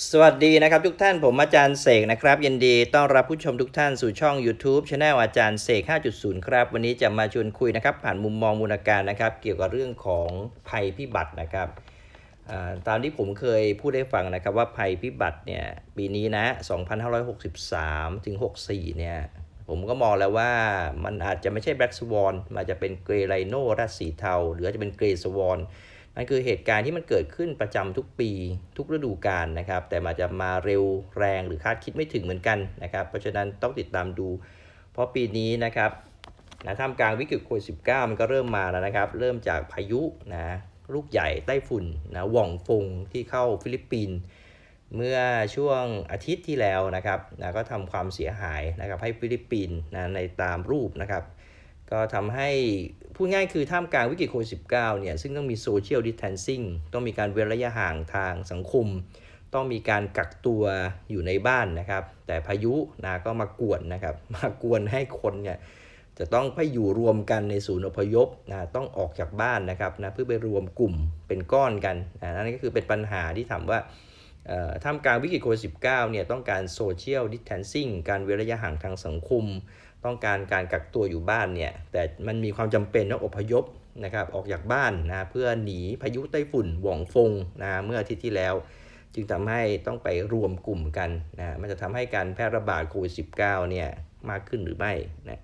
สวัสดีนะครับทุกท่านผมอาจารย์เสกนะครับยินดีต้อนรับผู้ชมทุกท่านสู่ช่อง YouTube c h anel อาจารย์เสก 5.0 ครับ วันนี้จะมาชวนคุยนะครับ ผ่านมุมมองมูลการนะครับ เกี่ยวกับเรื่องของภัยพิบัตินะครับตามที่ผมเคยพูดให้ฟังนะครับว่าภัยพิบัติเนี่ยปีนี้นะ 2563 ถึง 64 เนี่ย ผมก็มองแล้วว่ามันอาจจะไม่ใช่แบล็กสวอนมันอาจจะเป็นเกรย์ไรโนรัสสีเทา หรือจจะเป็นเกรย์สวอน นั่นคือเหตุการณ์ที่มันเกิดขึ้นประจำทุกปีทุกฤดูกาลนะครับ แต่มันจะมาเร็วแรงหรือคาดคิดไม่ถึงเหมือนกันนะครับ เพราะฉะนั้นต้องติดตามดู เพราะปีนี้นะครับนะท่ามกลางวิกฤตโควิด -19 มันก็เริ่มมาแล้วนะครับ เริ่มจากพายุนะลูกใหญ่ไต้ฝุ่นนะหว่องฟงที่เข้าฟิลิปปินส์เมื่อช่วงอาทิตย์ที่แล้วนะครับนะก็ทำความเสียหายนะครับให้ฟิลิปปินส์นะในตามรูปนะครับ ก็ทำให้ พูดง่ายคือท่ามกลางวิกฤตโควิด -19 เนี่ยซึ่งต้องมีโซเชียลดิ t แทนซิ่งต้องมีการเว้นระยะห่างทางสังคม ต้องมีการกักตัวอยู่ในบ้านนะครับ แต่พายุนะก็มากวนนะครับ มากวนให้คนเนี่ยจะต้องไปอยู่รวมกันในศูนย์อพยพนะต้องออกจากบ้านนะครับนะเพื่อไปรวมกลุ่มเป็นก้อนกันนะนั่นก็คือเป็นปัญหาที่ถามว่าท่ามกลางวิกฤตโควิด -19 เนี่ยต้องการโซเชียลดิ t แทนซิ่งการเว้นระยะห่างทางสังคม ต้องการการกักตัวอยู่บ้านเนี่ยแต่มันมีความจำเป็นต้องอพยพนะครับออกจากบ้านนะเพื่อหนีพายุไต้ฝุ่นหว่องฟงนะเมื่ออาทิตย์ที่แล้ว จึงทำให้ต้องไปรวมกลุ่มกันนะมันจะทำให้การแพร่ระบาดโควิด -19 เนี่ยมากขึ้นหรือไม่นะ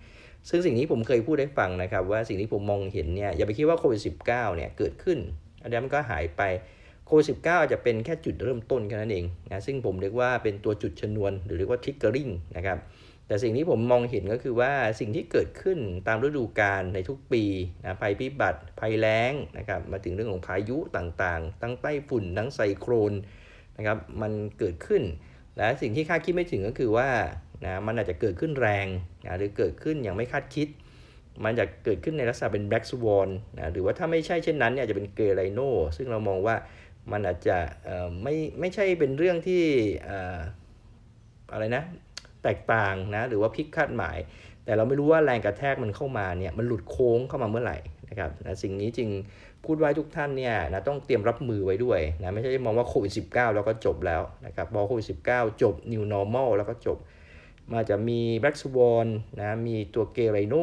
ซึ่งสิ่งนี้ผมเคยพูดให้ฟังนะครับ ว่าสิ่งที่ผมมองเห็นเนี่ยอย่าไปคิดว่าโควิด -19 เนี่ยเกิดขึ้นอันนี้มันก็หายไปโควิด -19 อาจจะเป็นแค่จุดเริ่มต้นแค่นั้นเองนะซึ่งผมเรียกว่าเป็นตัวจุดชนวนหรือเรียกว่า triggering นะครับ แต่สิ่งที่ผมมองเห็นก็คือว่าสิ่งที่เกิดขึ้นตามฤดูกาลในทุกปีนะภัยพิบัติภัยแล้งนะครับมาถึงเรื่องของพายุต่างๆ ทั้งไต้ฝุ่นทั้งไซโครนนะครับมันเกิดขึ้น และสิ่งที่คาดคิดไม่ถึงก็คือว่านะมันอาจจะเกิดขึ้นแรงนะหรือเกิดขึ้นอย่างไม่คาดคิด มันจะเกิดขึ้นในลักษณะเป็น black swan นะหรือว่าถ้าไม่ใช่เช่นนั้นเนี่ยจะเป็นเกรไลโนซึ่งเรามองว่ามันอาจจะเอ่อไม่ไม่ใช่เป็นเรื่องที่เอ่ออะไรนะ ตกต่างนะหรือว่าพลิกคาดหมาย แต่เราไม่รู้ว่าแรงกระแทกมันเข้ามาเนี่ยมันหลุดโค้งเข้ามาเมื่อไหร่นะครับนะสิ่งนี้จึงพูดไว้ทุกท่านเนี่ยนะต้องเตรียมรับมือไว้ด้วยนะไม่ใช่มองว่าโควิด -19 แล้วก็จบแล้วนะครับพอโควิด -19 จบ new normal แล้วก็จบมาจะมี black swan นะมีตัวเกรโน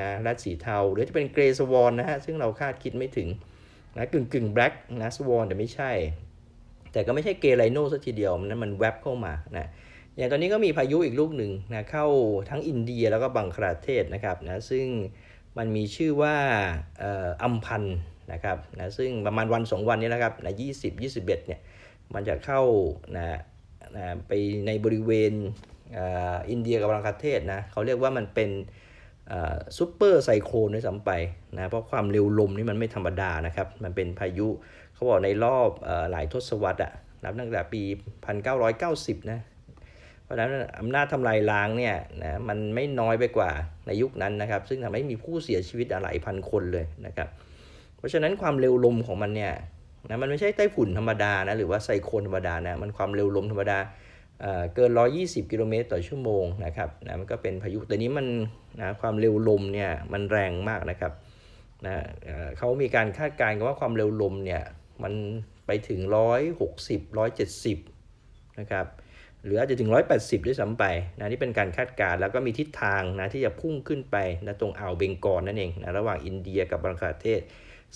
นะและสีเทา หรือจะเป็นเกร y swan นะฮะซึ่งเราคาดคิดไม่ถึงนะกึ่งกึ่ง black นะ swan แต่ไม่ใช่ แต่ก็ไม่ใช่เกร y โนซะทีเดียวนั้นมันแวบเข้ามานะ อย่างตอนนี้ก็มีพายุอีกลูกหนึ่งนะเข้าทั้งอินเดียแล้วก็บังคลาเทศนะครับนะซึ่งมันมีชื่อว่าอัมพันนะครับนะซึ่งประมาณวัน2วันนี้นะครับนะ20 21เอ็ดเนี่ยมันจะเข้านะนะไปในบริเวณอินเดียกับบังคลาเทศนะเขาเรียกว่ามันเป็นซูเปอร์ไซโครนด้วยซ้ำไปนะเพราะความเร็วลมนี่มันไม่ธรรมดานะครับ มันเป็นพายุเขาบอกในรอบอหลายทศวรรษอะนับตั้งแต่ปี 1990 นะเพ ราะฉะนั้นอำนาจทำลายล้างเนี่ยนะมันไม่น้อยไปกว่าในยุคนั้นนะครับ ซึ่งทำให้มีผู้เสียชีวิตหลายพันคนเลยนะครับ เพราะฉะนั้นความเร็วลมของมันเนี่ยนะมันไม่ใช่ไต้ฝุ่นธรรมดานะหรือว่าไซโคลนธรรมดานะมันความเร็วลมธรรมดาเอ่อเกิน 120 กิโลเมตรต่อชั่วโมงนะครับนะมันก็เป็นพายุแต่นี้มันนะความเร็วลมเนี่ยมันแรงมากนะครับนะเเขามีการคาดการณ์กันว่าความเร็วลมเนี่ยมันไปถึง 160 170 นะครับ หรืออาจจะถึง 180 ด้วยซ้ำไปนะนี่เป็นการคาดการณ์แล้วก็มีทิศทางนะที่จะพุ่งขึ้นไปนะตรงอ่าวเบงกอลนั่นเองนะระหว่างอินเดียกับบังคลาเทศ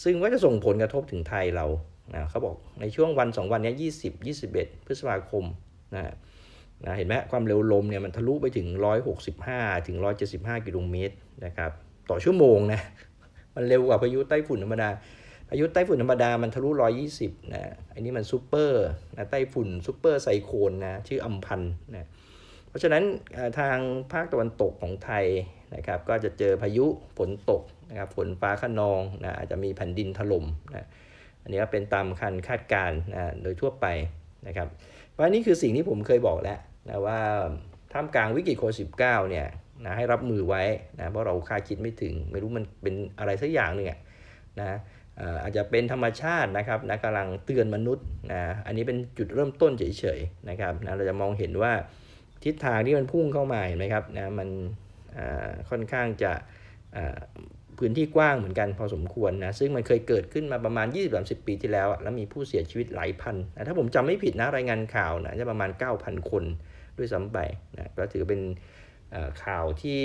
ซึ่งก็จะส่งผลกระทบถึงไทยเรานะเขาบอกในช่วงวัน 2 วันนี้20 21 พฤษภาคมนะนะเห็นไหมความเร็วลมเนี่ยมันทะลุไปถึง 165 ถึง 175 กิโลเมตรนะครับต่อชั่วโมงนะมันเร็วกว่าพายุไต้ฝุ่นธรรมดา พายุไต้ฝุ่นธรรมดามันทะลุ 120 นะ อันนี้มันซูเปอร์นะไต้ฝุ่นซูเปอร์ไซโคลนนะชื่ออัมพันนะ เพราะฉะนั้นทางภาคตะวันตกของไทยนะครับก็จะเจอพายุฝนตกนะครับฝนฟ้าขนองนะอาจจะมีแผ่นดินถล่มนะอันนี้ก็เป็นตามคันคาดการณ์นะโดยทั่วไปนะครับเพรานี่คือสิ่งที่ผมเคยบอกแล้วนะว่าท่ามกลางวิกฤตโควิด -19 เนี่ยนะให้รับมือไว้นะเพราะเราคาดคิดไม่ถึง ไม่รู้มันเป็นอะไรสักอย่างหนึ่งอะนะ อาจจะเป็นธรรมชาตินะครับนะกำลังเตือนมนุษย์นะอันนี้เป็นจุดเริ่มต้นเฉยๆนะครับนะเราจะมองเห็นว่าทิศทางที่มันพุ่งเข้ามาเห็นไหมครับนะมันค่อนข้างจะพื้นที่กว้างเหมือนกันพอสมควรนะซึ่งมันเคยเกิดขึ้นมาประมาณ 20-30 ปีที่แล้ว แล้วมีผู้เสียชีวิตหลายพันนะถ้าผมจำไม่ผิดนะรายงานข่าวนะจะประมาณ 9,000 คนด้วยซ้ำไปนะก็ถือเป็นข่าวที่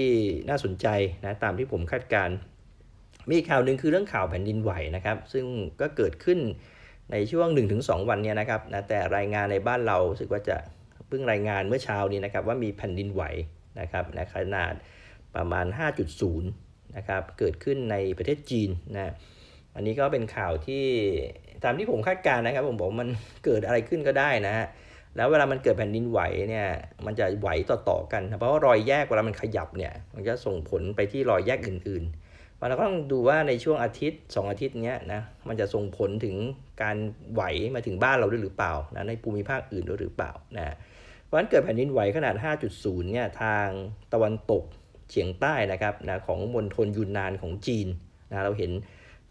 น่าสนใจนะตามที่ผมคาดการณ์ มีข่าวหนึ่งคือเรื่องข่าวแผ่นดินไหวนะครับ ซึ่งก็เกิดขึ้นในช่วง 1-2 วันเนี้นะครับนะแต่รายงานในบ้านเราสึกว่าจะเพิ่งรายงานเมื่อเช้านี้นะครับว่ามีแผ่นดินไหวนะครับนะขนาดประมาณ 5.0 นะครับเกิดขึ้นในประเทศจีนนะอันนี้ก็เป็นข่าวที่ตามที่ผมคาดการณ์นะครับ ผมบอกมันเกิดอะไรขึ้นก็ได้นะฮะแล้วเวลามันเกิดแผ่นดินไหวเนี่ยมันจะไหวต่อๆกันนะเพราะว่ารอยแยกเวลามันขยับเนี่ยมันจะส่งผลไปที่รอยแยกอื่น ๆ เราก็ต้องดูว่าในช่วงอาทิตย์ 2 อาทิตย์เนี้ยนะมันจะส่งผลถึงการไหวมาถึงบ้านเราด้วยหรือเปล่านะในภูมิภาคอื่นด้วยหรือเปล่านะเพราะฉะนั้นเกิดแผ่นดินไหวขนาด 5.0เนี่ยทางตะวันตกเฉียงใต้นะครับนะของมณฑลยูนนานของจีนนะเราเห็น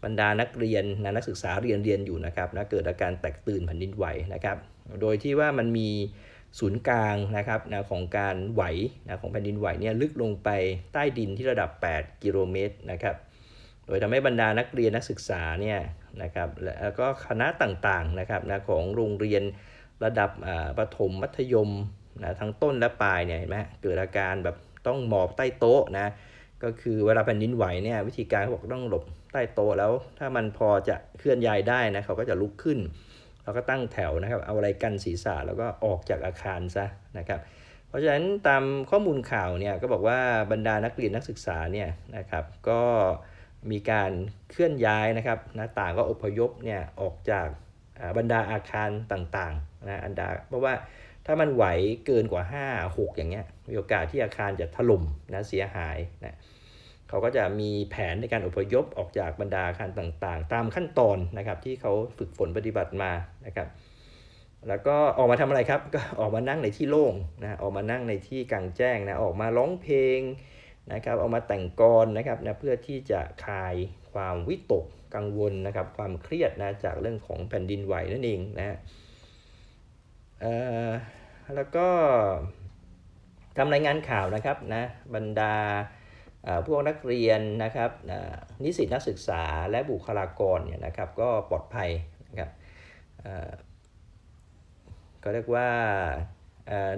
บรรดานักเรียนนะนักศึกษาเรียนเรียนอยู่นะครับนะเกิดอาการแตกตื่นแผ่นดินไหวนะครับ โดยที่ว่ามันมี ศูนย์กลางนะครับนะของการไหวนะของแผ่นดินไหวเนี่ยลึกลงไปใต้ดินที่ระดับ 8 กิโลเมตรนะครับ โดยทำให้บรรดานักเรียนนักศึกษาเนี่ยนะครับแล้วก็คณะต่างๆนะครับนะของโรงเรียนระดับประถมมัธยมนะทั้งต้นและปลายเนี่ยเห็นไหมเกิดอาการแบบต้องหมอบใต้โต๊ะนะก็คือเวลาแผ่นดินไหวเนี่ยวิธีการเขาบอกต้องหลบใต้โต๊ะแล้ว ถ้ามันพอจะเคลื่อนย้ายได้นะเขาก็จะลุกขึ้น เราก็ตั้งแถวนะครับ เอาอะไรกันศีรษะแล้วก็ออกจากอาคารซะนะครับ เพราะฉะนั้นตามข้อมูลข่าวเนี่ยก็บอกว่าบรรดานักเรียนนักศึกษาเนี่ยนะครับก็มีการเคลื่อนย้ายนะครับหนะต่างก็อพยพเนี่ยออกจากบรรดาอาคารต่างๆนะอันดาเพราะว่าถ้ามันไหวเกินกว่า 5 6 อย่างเงี้ยมีโอกาสที่อาคารจะถล่มนะเสียหายนะ เขาก็จะมีแผนในการอพยพออกจากบรรดาอาคารต่างๆ ตามขั้นตอนนะครับที่เขาฝึกฝนปฏิบัติมานะครับ แล้วก็ออกมาทำอะไรครับ ก็ออกมานั่งในที่โล่งนะออกมานั่งในที่กลางแจ้งนะออกมาร้องเพลงนะครับออกมาแต่งกรนะครับนะเพื่อที่จะคลายความวิตกกังวลนะครับ ความเครียดนะจากเรื่องของแผ่นดินไหวนั่นเองนะฮะแล้วก็ทำรายงานข่าวนะครับนะบรรดา พวกนักเรียนนะครับนิสิตนักศึกษาและบุคลากรเนี่ยนะครับก็ปลอดภัยนะครับก็เรียกว่า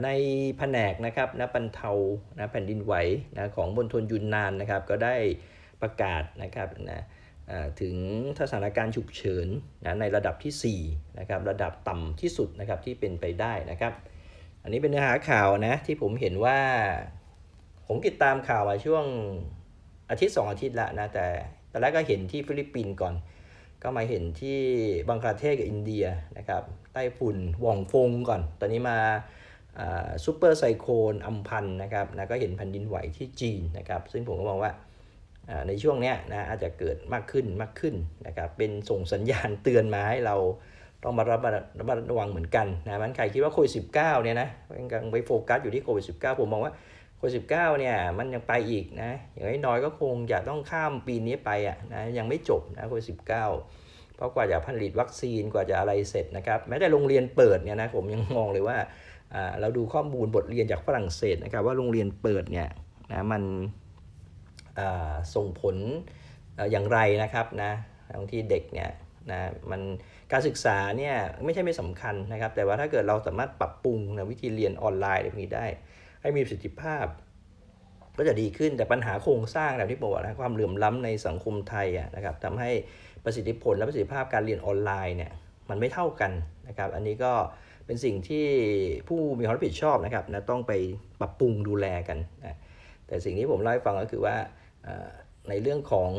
ในแผนกนะครับนะบรรเทานะแผ่นดินไหวนะของบนทนยุนนานนะครับ ก็ได้ประกาศนะครับนะถึงสถานการณ์ฉุกเฉินนะในระดับที่4นะครับระดับต่ำที่สุดนะครับที่เป็นไปได้นะครับ อันนี้เป็นเนื้อหาข่าวนะที่ผมเห็นว่า ผมติดตามข่าวมาช่วงอาทิตย์สองอาทิตย์ละนะแต่ตอนแรกก็เห็นที่ฟิลิปปินส์ก่อน ก็มาเห็นที่บังคลาเทศกับอินเดียนะครับไต้ฝุ่นว่องฟงก่อน ตอนนี้มาซูเปอร์ไซโคลนอัมพันนะครับนะก็เห็นแผ่นดินไหวที่จีนนะครับ ซึ่งผมก็มองว่าในช่วงนี้นะอาจจะเกิดมากขึ้นมากขึ้นนะครับเป็นส่งสัญญาณเตือนมาให้เราต้องมาระมัดระมัดระวังเหมือนกันนะมันใครคิดว่าโควิดสิเนี่ยนะยังไปโฟกัสอยู่ที่โควิดสิผมมองว่า โควิดสิเนี่ยมันยังไปอีกนะอย่างน้อยก็คงจะต้องข้ามปีนี้ไปอะนะยังไม่จบนะโควิดสิเพราะกว่าจะผลิตวัคซีนกว่าจะอะไรเสร็จนะครับแม้แต่โรงเรียนเปิดเนี่ยนะผมยังมองเลยว่าเราดูข้อมูลบทเรียนจากฝรั่งเศสนะครับว่าโรงเรียนเปิดเนี่ยนะมันส่งผลออย่างไรนะครับนะบางทีเด็กเนี่ยนะมันการศึกษาเนี่ยไม่ใช่ไม่สำคัญนะครับ แต่ว่าถ้าเกิดเราสามารถปรับปรุงนะวิธีเรียนออนไลน์แบบนี้ได้ ให้มีประสิทธิภาพ ก็จะดีขึ้นแต่ปัญหาโครงสร้างแบบที่บอกนะความเหลื่อมล้ำในสังคมไทยอะนะครับทำให้ประสิทธิผลและประสิทธิภาพการเรียนออนไลน์เนี่ยมันไม่เท่ากันนะครับ อันนี้ก็เป็นสิ่งที่ผู้มีความรับผิดชอบนะครับนะต้องไปปรับปรุงดูแลกันนะแต่สิ่งที่ผมเล่าให้ฟังก็คือว่าในเรื่องของ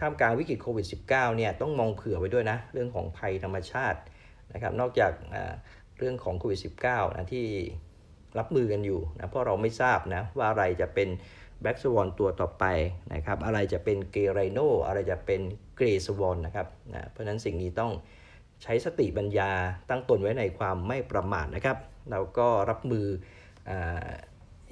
ท่ามกลางวิกฤตโควิด -19 เนี่ยต้องมองเผื่อไว้ด้วยนะ เรื่องของภัยธรรมชาตินะครับ นอกจากเอ่อเรื่องของโควิด -19 นะที่ รับมือกันอยู่นะเพราะเราไม่ทราบนะว่าอะไรจะเป็นแบ็กสวอนตัวต่อไปนะครับอะไรจะเป็นเกรไรโนอะไรจะเป็นเกรสวอนนะครับนะเพราะฉะนั้นสิ่งนี้ต้องใช้สติปัญญาตั้งตนไว้ในความไม่ประมาทนะครับเราก็รับมืออ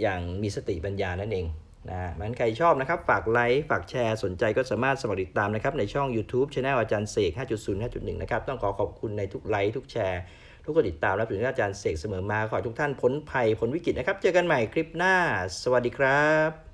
อย่างมีสติปัญญานั่นเองนะมันใครชอบนะครับฝากไลค์ฝากแชร์สนใจก็สามารถสมัครติดตามนะครับในช่อง YouTube Channel อาจารย์เสก 5.0 5.1 นะครับต้องขอขอบคุณในทุกไลค์ทุกแชร์ ทุกคนติดตามและถึงอาจารย์เสกเสมอมาขอให้ทุกท่านพ้นภัยพ้นวิกฤตนะครับ เจอกันใหม่คลิปหน้า สวัสดีครับ